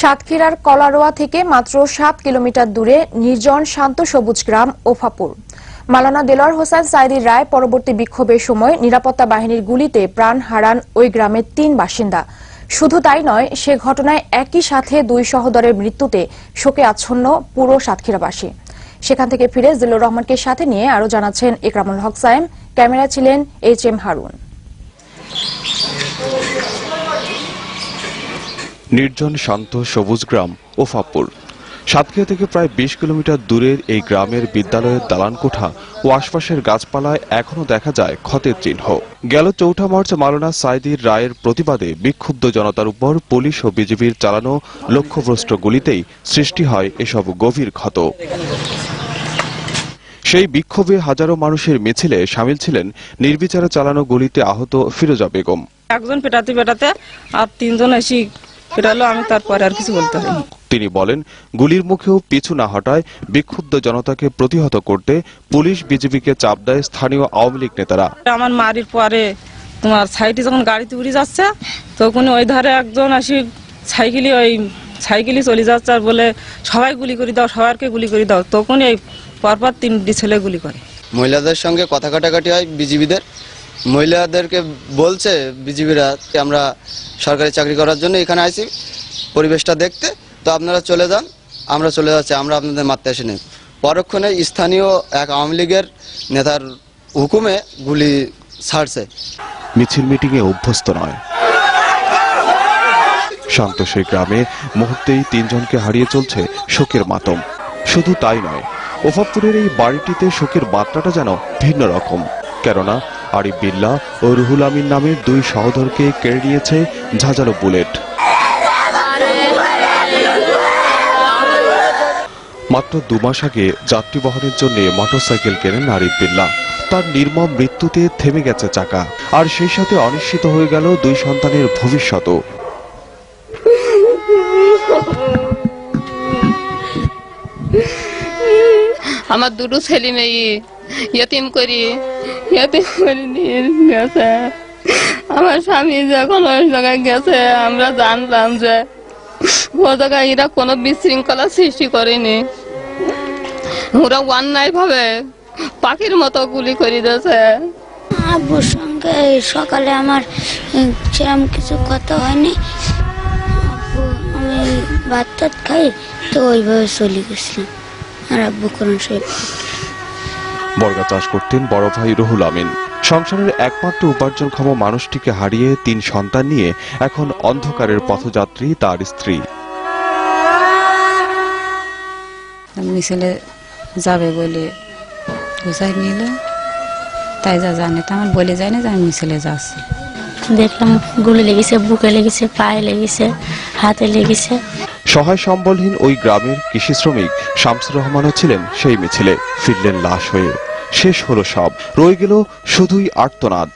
সাতক্ষীরার কলারোয়া থেকে মাত্র সাত কিলোমিটার দূরে নির্জন শান্ত সবুজ গ্রাম ওফাপুর। মালানা দেলোয়ার হোসেন সাইদির রায় পরবর্তী বিক্ষোভের সময় নিরাপত্তা বাহিনীর গুলিতে প্রাণ হারান ওই গ্রামের তিন বাসিন্দা। শুধু তাই নয়, সে ঘটনায় একই সাথে দুই সহোদরের মৃত্যুতে শোকে আচ্ছন্ন পুরো সাতক্ষীরাবাসী। সেখান থেকে ফিরে জিল্লুর রহমানকে সাথে নিয়ে আরও জানাচ্ছেন ইকরামুল হক সাইম ক্যামেরা ছিলেন এইচ এম হারুন। নির্জন, শান্ত, সবুজ গ্রাম, ওফাপুর। সাতক্ষীরা থেকে প্রায় বিশ কিলোমিটার দূরের এই গ্রামের বিদ্যালয়ের দালান কোঠা ও আশপাশের গাছপালায় এখনও দেখা যায় ক্ষতের চিহ্ন। গেল চৌঠা মার্চ মাওলানা সাইদির রায়ের প্রতিবাদে বিক্ষুব্ধ জনতার উপর পুলিশ ও বিজেপির চালানো লক্ষ্যভ্রষ্ট গুলিতেই সৃষ্টি হয় এসব গভীর ক্ষত। সেই বিক্ষোভে হাজারো মানুষের মিছিলে সামিল ছিলেন নির্বিচারে চালানো গুলিতে আহত ফিরোজা বেগম। একজন পেটাতে পেটাতে আর তিনজন এসে পেটালো আমি তারপরে আর কিছু বলতে পারিনি। তিনি বলেন গুলির মুখেও পিছু না হটায় বিক্ষুব্ধ জনতাকে প্রতিহত করতে পুলিশ বিজেপিকে চাপ দেয় স্থানীয় আওয়ামী লীগ নেতারা। আমার মারির পরে তোমার সাইডে যখন গাড়িতে উড়ে যাচ্ছে তখন ওই ধারে একজন আসি সাইকেলে ওই সাইকেলে চলে যাচ্ছে আর বলে সবাই গুলি করে দাও সবাইকে গুলি করে দাও। তখন এই পরপর তিনটি ছেলে গুলি করে। মহিলাদের সঙ্গে কথা কাটাকাটি হয় বিজিবিদের। মহিলাদেরকে বলছে বিজিবিরা যে আমরা সরকারি চাকরি করার জন্য এখানে আইছি পরিবেশটা দেখতে। তো আপনারা চলে যান, আমরা চলে যাচ্ছি, আমরা আপনাদের মারতে আসিনি। পরক্ষণে স্থানীয় এক আওয়ামী লীগের নেতার হুকুমে গুলি ছাড়ছে। মিছিল মিটিংয়ে অভ্যস্ত নয়। শান্ত সেই গ্রামে মুহূর্তেই তিনজনকে হারিয়ে চলছে শোকের মাতম। শুধু তাই নয় ওফাপুরের এই বাড়িটিতে শোকের মাত্রাটা যেন ভিন্ন রকম। কেননা আরিফ বিল্লা ও রুহুল আমিন নামের দুই সহোদরকে কেড়ে নিয়েছে ঝাঁঝালো বুলেট। মাত্র দু মাস আগে যাত্রী বহনের জন্য মোটরসাইকেল কেনেন আরিফ বিল্লা। তার নির্মম মৃত্যুতে থেমে গেছে চাকা। আর সেই সাথে অনিশ্চিত হয়ে গেল দুই সন্তানের ভবিষ্যৎও। আমার দুটো ছেলে মেয়ে, ইয়তিম করি, ইয়তিম করে নিয়ে গেছে। আমার স্বামী যখন ওই জায়গায় গেছে, আমরা জানলাম যে ও জায়গায় এরা কোনো বিশৃঙ্খলা সৃষ্টি করেনি। ওরা অন্যায় ভাবে পাখির মতো গুলি করে দিয়েছে। আব্বুর সঙ্গে সকালে আমার সেরকম কিছু কথা হয়নি। আমি ভাত টাত খাই, তো ওইভাবে চলে গেছিলাম। আর আব্বু কোরআন শরীফ বর্গা চাষ করতেন বড় ভাই রুহুল আমিন। সংসারের একমাত্র উপার্জনক্ষম মানুষটিকে হারিয়ে তিন সন্তান নিয়ে এখন অন্ধকারের পথযাত্রী তার স্ত্রী। মিছিলে যাবে বলে বুঝাই নিল। তাই যা জানে তা আমার বলে যায় না যে আমি মিছিলে যাচ্ছি। দেখলাম গুলি লেগেছে বুকে লেগেছে পায়ে লেগেছে হাতে লেগেছে। সহায় সম্বলহীন ওই গ্রামের কৃষি শ্রমিক শামসুর রহমানও ছিলেন সেই মিছিলে। ফিরলেন লাশ হয়ে। শেষ হলো সব। রয়ে গেল শুধুই আর্তনাদ।